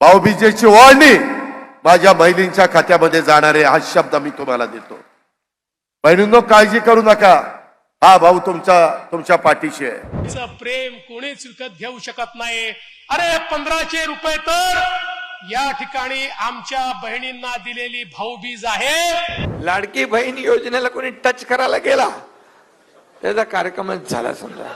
भाऊबीजेची ओळणी माझ्या बहिणींच्या खात्यामध्ये जाणारे हा शब्द मी तुम्हाला देतो. बहिणींनो काळजी करू नका. हा भाऊ तुमचा तुमच्या पाठीशी आहे. तिचं प्रेम कोणीच विकत घेऊ शकत नाही. अरे पंधराशे रुपये तर या ठिकाणी आमच्या बहिणींना दिलेली भाऊबीज आहे. लाडकी बहीण योजनेला कोणी टच करायला गेला? त्याचा कार्यक्रमच झाला समजा.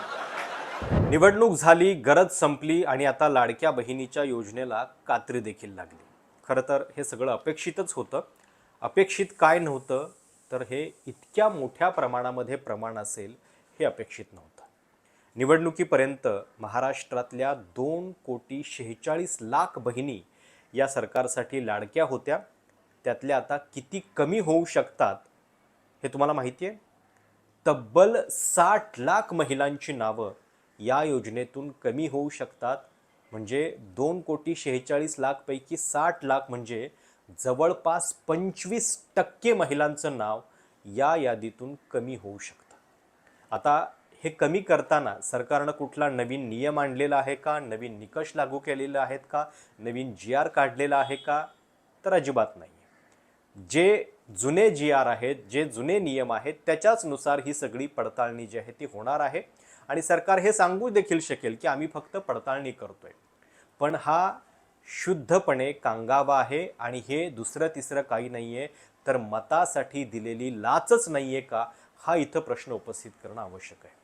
निवडणूक झाली गरज संपली आणि आता लाडक्या बहिणीच्या योजनेला कात्री देखील लागली. खरं तर हे सगळं अपेक्षितच होतं. अपेक्षित काय नव्हतं? तर हे इतक्या मोठ्या प्रमाणामध्ये प्रमाण असेल हे अपेक्षित नव्हतं. निवडणुकीपर्यंत महाराष्ट्रातल्या दोन कोटी शेहेचाळीस लाख बहिणी या सरकारसाठी लाडक्या होत्या. त्यातल्या आता किती कमी होऊ शकतात हे तुम्हाला माहिती आहे? तब्बल साठ लाख महिलांची नावं या योजनेतून कमी होऊ शकतात. म्हणजे दोन कोटी शेहेचाळीस लाखपैकी साठ लाख म्हणजे जवळपास पंचवीस टक्के महिलांचं नाव या यादीतून कमी होऊ शकतं. आता हे कमी करताना सरकारनं कुठला नवीन नियम आणलेला आहे का? नवीन निकष लागू केलेले आहेत का? नवीन जी आर काढलेला आहे का? तर अजिबात नाही जे जुने जी आर आहेत जे जुने नियम आहेत त्याच्याचनुसार ही सगळी पडताळणी जी आहे ती होणार आहे. आणि सरकार हे सांगू देखील शकेल की आम्ही फक्त पडताळणी करतोय. पण हा शुद्धपणे कांगावा आहे आणि हे दुसरं तिसरं काही नाही आहे तर मतासाठी दिलेली लाचच नाही आहे का? हा इथं प्रश्न उपस्थित करणं आवश्यक आहे.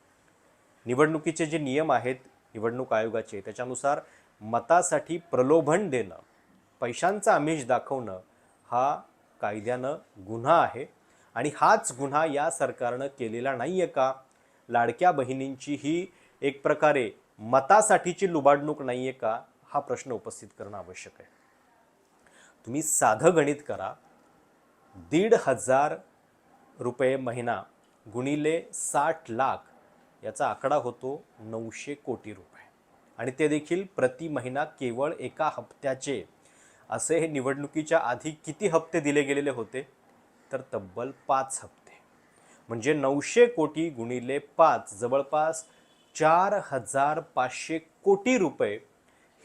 निवडणुकीचे जे नियम आहेत निवडणूक आयोगाचे त्याच्यानुसार मतासाठी प्रलोभन देणं पैशांचा आमिष दाखवणं हा कायद्यानं गुन्हा आहे. आणि हाच गुन्हा या सरकारनं केलेला नाही आहे का? लाडक्या बहिणींची ही एक प्रकारे मतासाठीची लुबाडणूक नाही आहे का हा प्रश्न उपस्थित करणं आवश्यक आहे. तुम्ही साधं गणित करा. दीड हजार रुपये महिना गुणिले साठ लाख याचा आकडा होतो नऊशे कोटी रुपये. आणि ते देखील प्रति महिना केवळ एका हप्त्याचे. असे हे निवडणुकीच्या आधी किती हप्ते दिले गेलेले होते? तर तब्बल पाच हप्ते. म्हणजे नऊशे कोटी गुणिले पाच जवळपास चार हजार पाचशे कोटी रुपये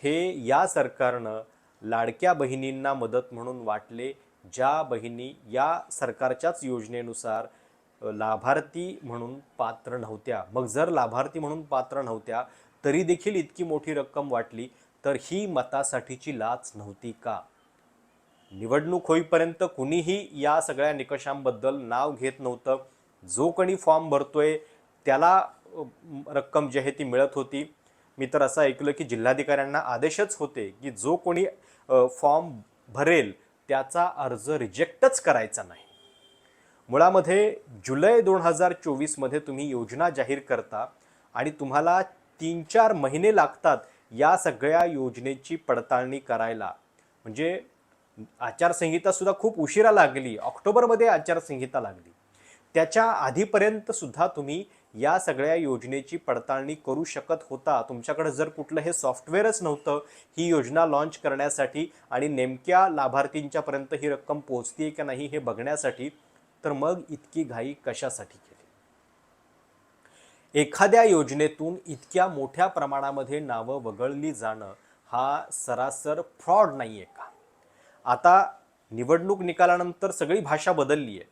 हे या सरकारनं लाडक्या बहिणींना मदत म्हणून वाटले ज्या बहिणी या सरकारच्याच योजनेनुसार लाभार्थी म्हणून पात्र नव्हत्या. मग जर लाभार्थी म्हणून पात्र नव्हत्या तरी देखील इतकी मोठी रक्कम वाटली तर ही मतासाठीची लाच नव्हती का? निवडणूक होईपर्यंत कुणीही या सगळ्या निकषांबद्दल नाव घेत नव्हतं. जो कोणी फॉर्म भरतोय त्याला रक्कम जी आहे ती मिळत होती. मी तर असं ऐकलं की जिल्हाधिकाऱ्यांना आदेशच होते की जो कोणी फॉर्म भरेल त्याचा अर्ज रिजेक्टच करायचा नाही. मुळामध्ये जुलै दोन हजार चोवीसमध्ये तुम्ही योजना जाहीर करता आणि तुम्हाला तीन चार महिने लागतात या सगळ्या योजनेची पडताळणी करायला. म्हणजे आचारसंहितासुद्धा खूप उशिरा लागली. ऑक्टोबरमध्ये आचारसंहिता लागली. त्याच्या आधीपर्यंत सुद्धा तुम्ही या सगळ्या योजनेची पडताळणी करू शकत होता. तुमच्याकडे जर कुठलं हे सॉफ्टवेअरच नव्हतं ही योजना लॉन्च करण्यासाठी आणि नेमक्या लाभार्थींच्यापर्यंत ही रक्कम पोहोचते का नाही हे बघण्यासाठी तर मग इतकी घाई कशासाठी केली? एखाद्या योजनेतून इतक्या मोठ्या प्रमाणामध्ये नावं वगळली जाणं हा सरासर फ्रॉड नाही आहे का? आता निवडणूक निकालानंतर सगळी भाषा बदलली आहे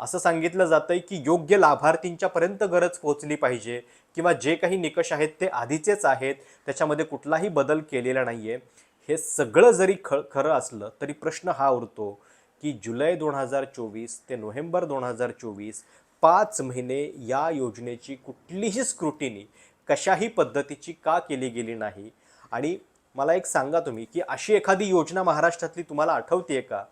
असं सांगितलं जातंय की योग्य लाभार्थींच्यापर्यंत गरज पोहोचली पाहिजे किंवा जे काही निकष आहेत ते आधीचेच आहेत त्याच्यामध्ये कुठलाही बदल केलेला नाही आहे हे सगळं जरी ख खरं असलं तरी प्रश्न हा उरतो की जुलै दोन हजार चोवीस ते नोव्हेंबर दोन हजार चोवीस पाच महिने या योजनेची कुठलीही स्क्रुटिनी कशाही पद्धतीची का केली गेली नाही? आणि मला एक सांगा तुम्ही की अशी एखादी योजना महाराष्ट्रातली तुम्हाला आठवते आहे का?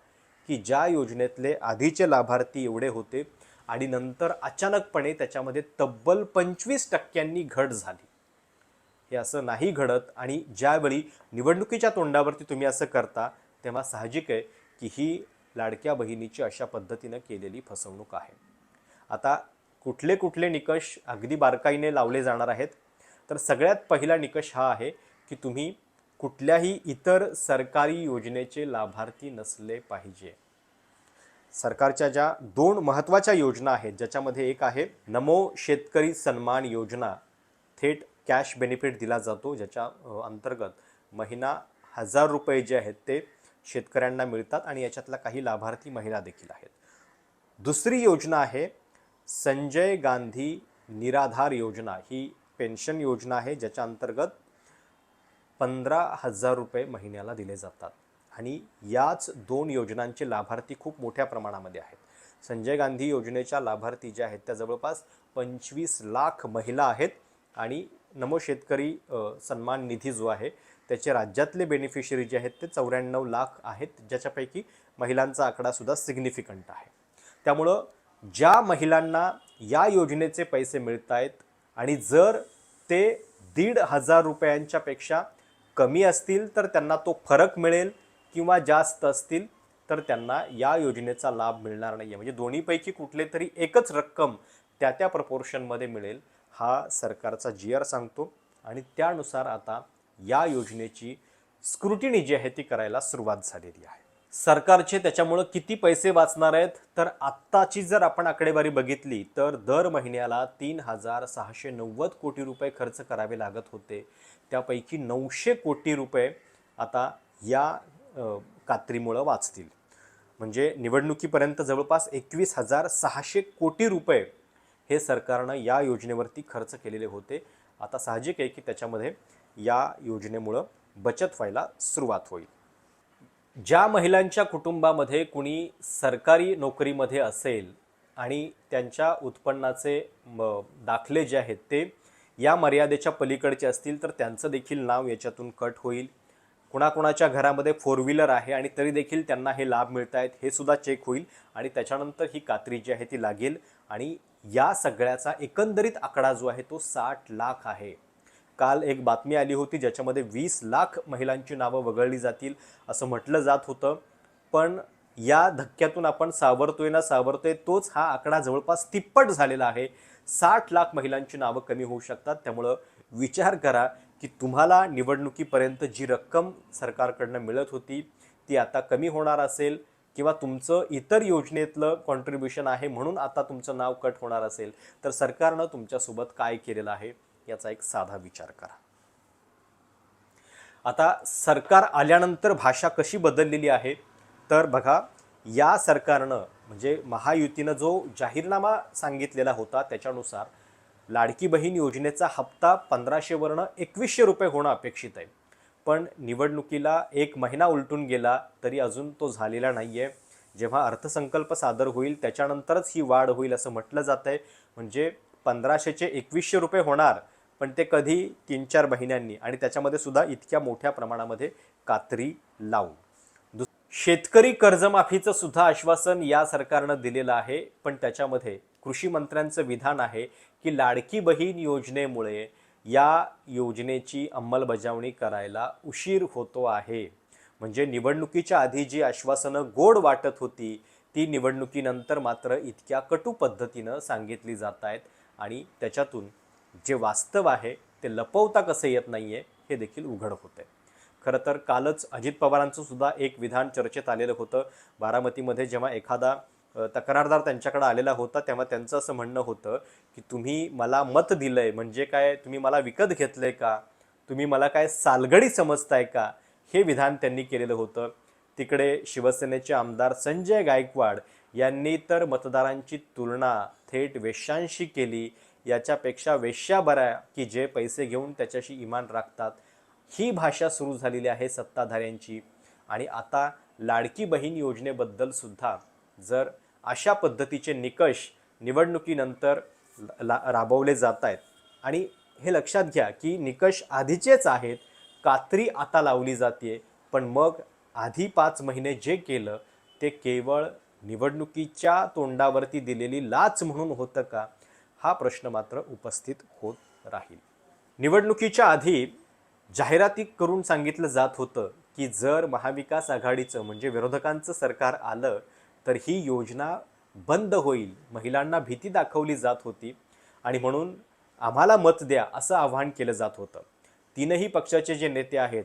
की ज्या योजनेतले आधीचे लाभार्थी एवढे होते आणि नंतर अचानकपणे त्याच्यामध्ये तब्बल पंचवीस टक्क्यांनी घट झाली. हे असं नाही घडत आणि ज्यावेळी निवडणुकीच्या तोंडावरती तुम्ही असं करता तेव्हा साहजिक आहे की ही लाडक्या बहिणीची अशा पद्धतीनं केलेली फसवणूक आहे. आता कुठले कुठले निकष अगदी बारकाईने लावले जाणार आहेत तर सगळ्यात पहिला निकष हा आहे की तुम्ही कुठल्याही इतर सरकारी योजनेचे लाभार्थी नसले पाहिजे. सरकारच्या ज्या दोन महत्त्वाच्या योजना आहेत ज्याच्यामध्ये एक आहे नमो शेतकरी सन्मान योजना. थेट कॅश बेनिफिट दिला जातो ज्याच्या अंतर्गत महिना हजार रुपये जे आहेत ते शेतकऱ्यांना मिळतात आणि याच्यातल्या काही लाभार्थी महिला देखील आहेत. दुसरी योजना आहे संजय गांधी निराधार योजना. ही पेन्शन योजना आहे ज्याच्या अंतर्गत पंधरा हजार रुपये महिन्याला दिले जातात. आणि याच दोन योजनांचे लाभार्थी खूप मोठ्या प्रमाणामध्ये आहेत. संजय गांधी योजनेच्या लाभार्थी ज्या आहेत त्या जवळपास पंचवीस लाख महिला आहेत आणि नमो शेतकरी सन्मान निधी जो आहे त्याचे राज्यातले बेनिफिशरी जे आहेत ते चौऱ्याण्णव लाख आहेत ज्याच्यापैकी महिलांचा आकडासुद्धा सिग्निफिकंट आहे. त्यामुळं ज्या महिलांना या योजनेचे पैसे मिळत आहेत आणि जर ते दीड हजार रुपयांच्यापेक्षा कमी असतील तर त्यांना तो फरक मिळेल किंवा जास्त असतील तर त्यांना या योजनेचा लाभ मिळणार नाही आहे म्हणजे दोन्हीपैकी कुठले तरी एकच रक्कम त्या त्या प्रपोर्शनमध्ये मिळेल हा सरकारचा जी आर सांगतो. आणि त्यानुसार आता या योजनेची स्क्रुटिनी जी आहे ती करायला सुरुवात झालेली आहे. सरकारचे त्याच्यामुळं किती पैसे वाचणार आहेत? तर आत्ताची जर आपण आकडेवारी बघितली तर दर महिन्याला तीन हजार सहाशे नव्वद कोटी रुपये खर्च करावे लागत होते. त्यापैकी नऊशे कोटी रुपये आता या कात्रीमुळं वाचतील. म्हणजे निवडणुकीपर्यंत जवळपास एकवीस हजार सहाशे कोटी रुपये हे सरकारनं या योजनेवरती खर्च केलेले होते. आता साहजिक आहे की त्याच्यामध्ये या योजनेमुळं बचत व्हायला सुरुवात होईल. ज्या महिलांच्या कुटुंबामध्ये कुणी सरकारी नोकरीमध्ये असेल आणि त्यांच्या उत्पन्नाचे म, दाखले जे आहेत ते या मर्यादेच्या पलीकडचे असतील तर त्यांचं देखील नाव याच्यातून कट होईल. कुणाकुणाच्या घरामध्ये फोर व्हीलर आहे आणि तरी देखील त्यांना हे लाभ मिळत आहेत हे सुद्धा चेक होईल आणि त्याच्यानंतर ही कात्री जी आहे ती लागेल. आणि या सगळ्याचा एकंदरीत आकडा जो आहे तो साठ लाख आहे. काल एक बातमी आली होती ज्याच्यामध्ये वीस लाख महिलांची नावं वगळली जातील असं म्हटलं जात होतं. पण या धक्क्यातून आपण सावरतोय ना सावरतोय तोच हा आकडा जवळपास तिप्पट झालेला आहे. साठ लाख महिलांची नावं कमी होऊ शकतात. त्यामुळं विचार करा की तुम्हाला निवडणुकीपर्यंत जी रक्कम सरकारकडनं मिळत होती ती आता कमी होणार असेल किंवा तुमचं इतर योजनेतलं कॉन्ट्रीब्युशन आहे म्हणून आता तुमचं नाव कट होणार असेल. तर सरकारनं तुमच्यासोबत काय केलेलं आहे? याचा एक साधा विचार करा. आता सरकार आल्यानंतर भाषा कशी बदललेली आहे? तर बघा या सरकारनं म्हणजे महायुतीनं जो जाहीरनामा सांगितलेला होता त्याच्यानुसार लाडकी बहीण योजनेचा हप्ता पंधराशेवरनं एकवीसशे रुपये होणं अपेक्षित आहे. पण निवडणुकीला एक महिना उलटून गेला तरी अजून तो झालेला नाही आहे जेव्हा अर्थसंकल्प सादर होईल त्याच्यानंतरच ही वाढ होईल असं म्हटलं जात आहे म्हणजे पंधराशेचे एकवीसशे रुपये होणार पण ते कधी तीन चार महिन्यांनी आणि त्याच्यामध्ये सुद्धा इतक्या मोठ्या प्रमाणामध्ये कात्री लावून. दुस- शेतकरी कर्जमाफीचं सुद्धा आश्वासन या सरकारनं दिलेलं आहे पण त्याच्यामध्ये कृषी मंत्र्यांचं विधान आहे की लाडकी बहीण योजनेमुळे या योजनेची अंमलबजावणी करायला उशीर होतो आहे. म्हणजे निवडणुकीच्या आधी जी आश्वासनं गोड वाटत होती ती निवडणुकीनंतर मात्र इतक्या कटू पद्धतीनं सांगितली जात आहेत आणि त्याच्यातून जे वास्तव आहे ते लपवता कसं येत नाही आहे हे देखील उघड होते. खरं तर कालच अजित पवारांचं सुद्धा एक विधान चर्चेत आलेलं होतं. बारामतीमध्ये जेव्हा एखादा तक्रारदार त्यांच्याकडे आलेला होता तेव्हा त्यांचं असं म्हणणं होतं की तुम्ही मला मत दिलंय म्हणजे काय तुम्ही मला विकत घेतलंय का? तुम्ही मला काय सालगडी समजताय का? हे विधान त्यांनी केलेलं होतं. तिकडे शिवसेनेचे आमदार संजय गायकवाड यांनी तर मतदारांची तुलना थेट वेश्यांशी केली. याच्यापेक्षा वेश्या बऱ्या की जे पैसे घेऊन त्याच्याशी इमान राखतात ही भाषा सुरू झालेली आहे सत्ताधाऱ्यांची. आणि आता लाडकी बहीण योजनेबद्दल सुद्धा जर अशा पद्धतीचे निकष निवडणुकीनंतर ला राबवले जात आहेत आणि हे लक्षात घ्या की निकष आधीचेच आहेत कात्री आता लावली जाते पण मग आधी पाच महिने जे केलं ते केवळ निवडणुकीच्या तोंडावरती दिलेली लाच म्हणून होतं का? हा प्रश्न मात्र उपस्थित होत राहील. निवडणुकीच्या आधी जाहिराती करून सांगितलं जात होतं की जर महाविकास आघाडीचं म्हणजे विरोधकांचं सरकार आलं तर ही योजना बंद होईल. महिलांना भीती दाखवली जात होती आणि म्हणून आम्हाला मत द्या असं आवाहन केलं जात होतं. तीनही पक्षाचे जे नेते आहेत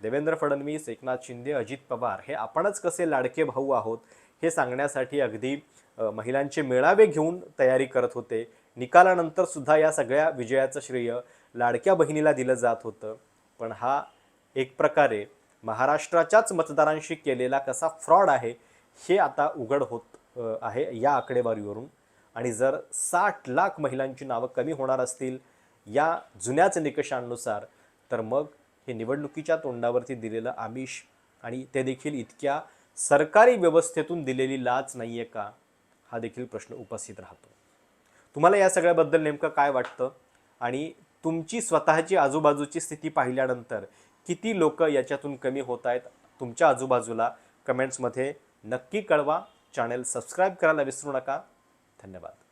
देवेंद्र फडणवीस एकनाथ शिंदे अजित पवार हे आपणच कसे लाडके भाऊ आहोत हे सांगण्यासाठी अगदी महिलांचे मेळावे घेऊन तयारी करत होते. निकालानंतर सुद्धा या सगळ्या विजयाचं श्रेय लाडक्या बहिणीला दिलं जात होतं. पण हा एक प्रकारे महाराष्ट्राच्याच मतदारांशी केलेला कसा फ्रॉड आहे हे आता उघड होत आहे या आकडेवारीवरून. आणि जर साठ लाख महिलांची नावं कमी होणार असतील या जुन्याच निकषांनुसार तर मग हे निवडणुकीच्या तोंडावरती दिलेलं आमिष आणि ते देखील इतक्या सरकारी व्यवस्थेतून दिलेली लाच नाही आहे का हा देखील प्रश्न उपस्थित राहतो. तुम्हाला या सगळ्याबद्दल नेमकं काय वाटतं? आणि तुमची स्वतःची आजूबाजूची स्थिती पाहिल्यानंतर किती लोक याच्यातून कमी होत आहेत? तुमच्या आजूबाजूला कमेंट्समध्ये नक्की कळवा. चॅनेल सबस्क्राईब करायला विसरू नका. धन्यवाद.